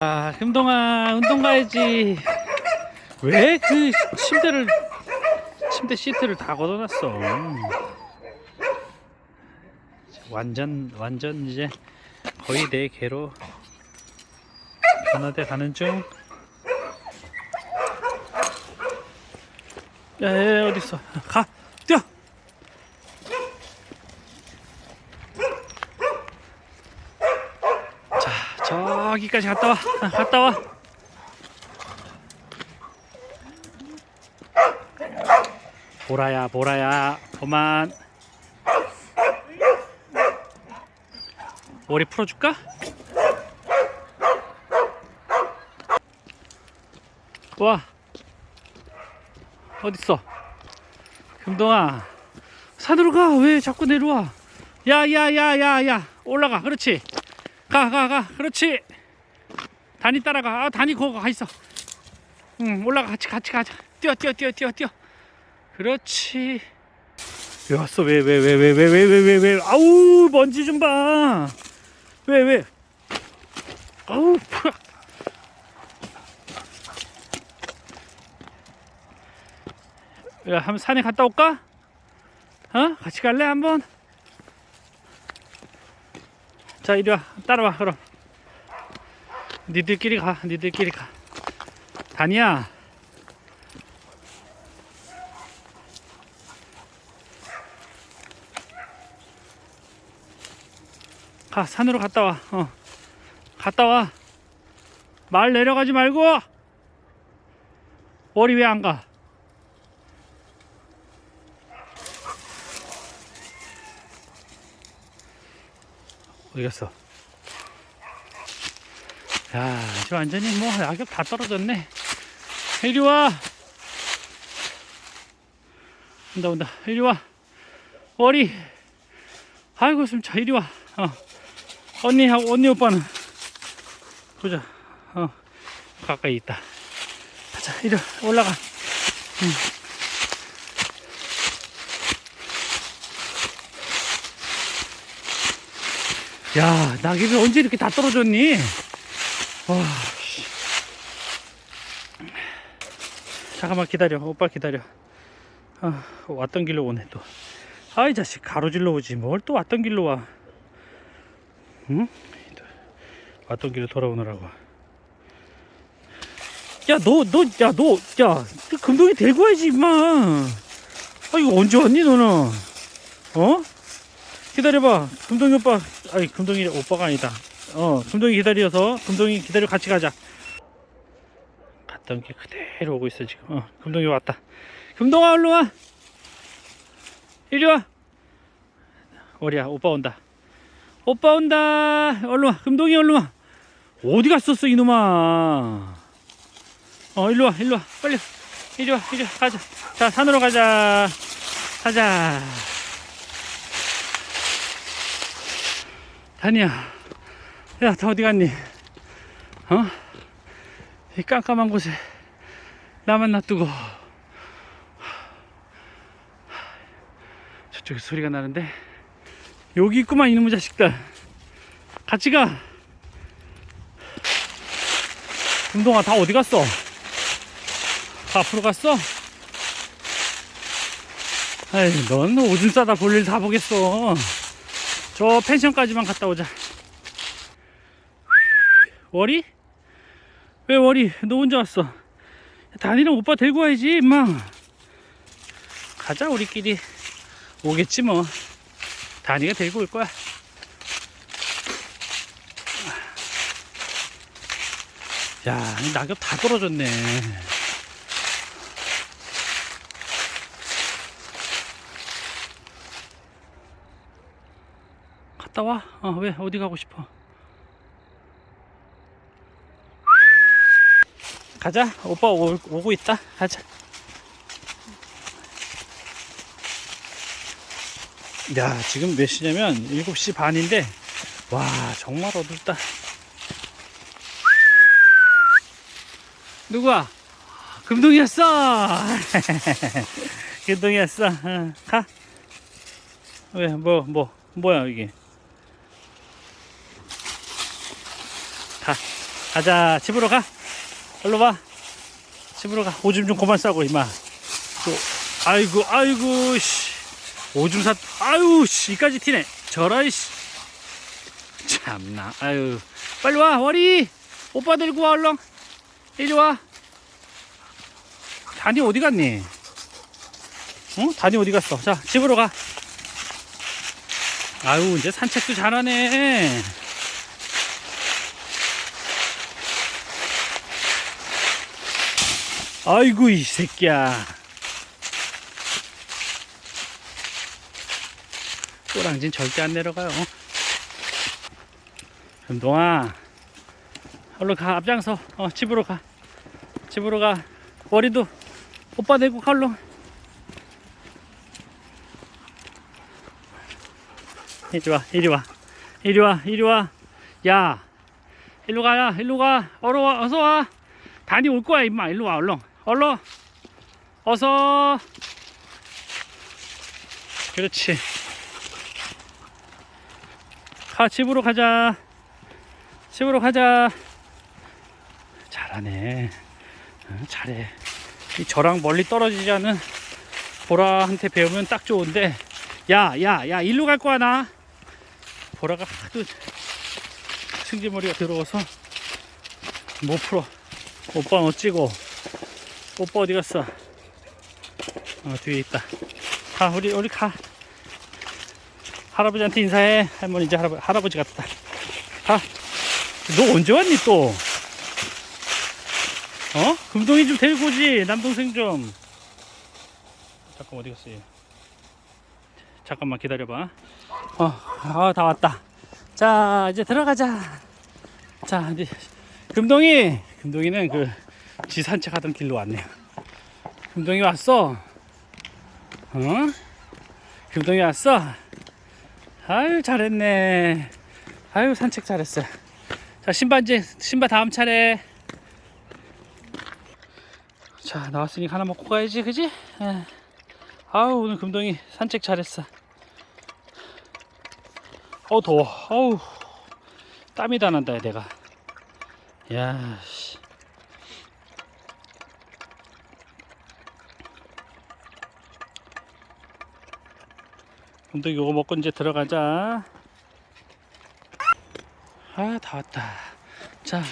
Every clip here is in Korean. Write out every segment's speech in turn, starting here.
아, 금동아, 운동 가야지. 왜 그 침대를, 침대 시트를 다 걷어놨어? 완전, 완전 이제 거의 내 개로 변화돼 가는 중. 야, 야, 야, 어딨어? 가, 뛰어! 자, 저기까지 갔다 와. 아, 갔다 와. 보라야, 보라야. 그만. 머리 풀어줄까? 와. 어딨어? 금동아. 산으로 가. 왜 자꾸 내려와? 야, 야, 야, 야, 야. 올라가. 그렇지. 가, 가, 가. 그렇지. 단이 따라가. 아, 단이 거기 가 있어. 응, 올라가. 같이, 같이 가자. 뛰어, 뛰어, 뛰어, 뛰어, 뛰어. 그렇지. 왜 왔어? 왜, 왜, 왜, 왜, 왜, 왜, 왜, 왜, 왜. 아우, 먼지 좀 봐. 왜, 왜. 아우, 푸 야, 한번 산에 갔다 올까? 어? 같이 갈래, 한번? 자, 이리 와. 따라와, 그럼. 니들끼리 가, 니들끼리 가. 다니야. 가, 산으로 갔다 와. 어. 갔다 와. 말 내려가지 말고! 머리 왜 안 가? 어디 갔어? 야, 지금 완전히 뭐 낙엽 다 떨어졌네. 이리 와. 온다 온다. 이리 와. 머리. 아이고 숨차. 이리 와. 어. 언니하고 언니 오빠는 보자. 어. 가까이 있다. 가자. 이리 와. 올라가. 응. 야, 낙엽이 언제 이렇게 다 떨어졌니? 와, 씨. 잠깐만 기다려. 오빠 기다려. 아, 왔던 길로 오네 또. 아이 자식 가로질러 오지 뭘 또 왔던 길로 와. 응? 왔던 길로 돌아오느라고. 야, 너, 너, 야, 너, 야, 너 금동이 데리고 와야지, 임마. 아, 이거 언제 왔니, 너는? 어? 기다려봐. 금동이 오빠, 아니, 금동이 오빠가 아니다. 어, 금동이 기다려서, 금동이 기다려 같이 가자. 갔던 길 그대로 오고 있어, 지금. 어, 금동이 왔다. 금동아, 얼른 와! 이리 와! 어리야, 오빠 온다. 오빠 온다! 얼른 와, 금동이 얼른 와! 어디 갔었어, 이놈아? 어, 일로 와, 일로 와, 빨리. 와. 이리 와, 이리 와, 가자. 자, 산으로 가자. 가자. 다니야, 야, 다 어디 갔니? 어? 이 깜깜한 곳에 나만 놔두고 저쪽에 소리가 나는데 여기 있구만 이놈의 자식들 같이 가 금동아 다 어디 갔어? 다 앞으로 갔어? 아이 넌 오줌 싸다 볼 일 다 보겠어 저 펜션까지만 갔다 오자. 월이? 왜 월이? 너 혼자 왔어? 단이랑 오빠 데리고 와야지, 임마. 가자, 우리끼리. 오겠지, 뭐. 단이가 데리고 올 거야. 야, 이 낙엽 다 떨어졌네. 갔다 와. 어, 왜? 어디 가고 싶어? 가자. 오빠 오, 오고 있다. 가자. 야, 지금 몇 시냐면 7시 반인데, 와, 정말 어둡다. 누구야? 금동이었어! 금동이었어. 어, 가. 왜, 뭐, 뭐, 뭐야, 이게. 가, 가자 집으로 가 얼른 와. 집으로 가. 오줌 좀 그만 싸고 임마. 또 아이고 아이고 씨. 오줌 사 아유 씨. 이까지 튀네. 저라이 씨. 참나. 아유. 빨리 와 월이 오빠 데리고 와 얼른. 이리 와. 단이 어디 갔니? 응? 단이 어디 갔어? 자 집으로 가. 아유 이제 산책도 잘하네 아이고 이 새끼야. 꼬랑진 절대 안 내려가요. 금동아 얼른 가 앞장서. 어 집으로 가. 집으로 가. 머리도 오빠 내고 가 얼른 이리 와 이리 와. 이리 와 이리 와 야 일로 가야 일로 가. 어서 와 어서 와. 단이 올 거야 임마. 일로 와 얼른 얼른 어서. 그렇지. 가 집으로 가자. 집으로 가자. 잘하네. 응, 잘해. 이 저랑 멀리 떨어지지 않은 보라한테 배우면 딱 좋은데. 야 야야 일로 갈 거야 나. 보라가 하도 승지머리가 들어와서 못 풀어. 오빠 어찌고 오빠 어디 갔어? 어 뒤에 있다. 가 우리 우리 가. 할아버지한테 인사해. 할머니 이제 할아버지, 할아버지 같다. 가 너 언제 왔니 또? 어? 금동이 좀 데리고 오지. 남동생 좀. 잠깐 어디 갔어 얘? 잠깐만 기다려봐. 어다 왔다. 자 이제 들어가자. 자 이제 금동이. 금동이는 그 지 산책하던 길로 왔네요. 금동이 왔어? 어? 금동이 왔어? 아유 잘했네. 아유 산책 잘했어. 자 이제 신발 다음 차례. 자 나왔으니 하나 먹고 가야지 그지? 에. 아우 오늘 금동이 산책 잘했어. 어우 더워. 어우 땀이 다 난다 내가. 야 씨. 금동이 요거 먹고 이제 들어가자. 아 다 왔다. 자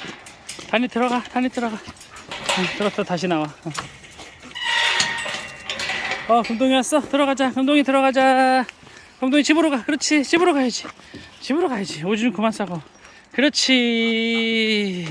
단이 들어가 단이 들어가. 응, 들어서 다시 나와. 어. 어 금동이 왔어. 들어가자. 금동이 들어가자. 금동이 집으로 가. 그렇지. 집으로 가야지. 집으로 가야지. 오줌 그만 싸고. 그렇지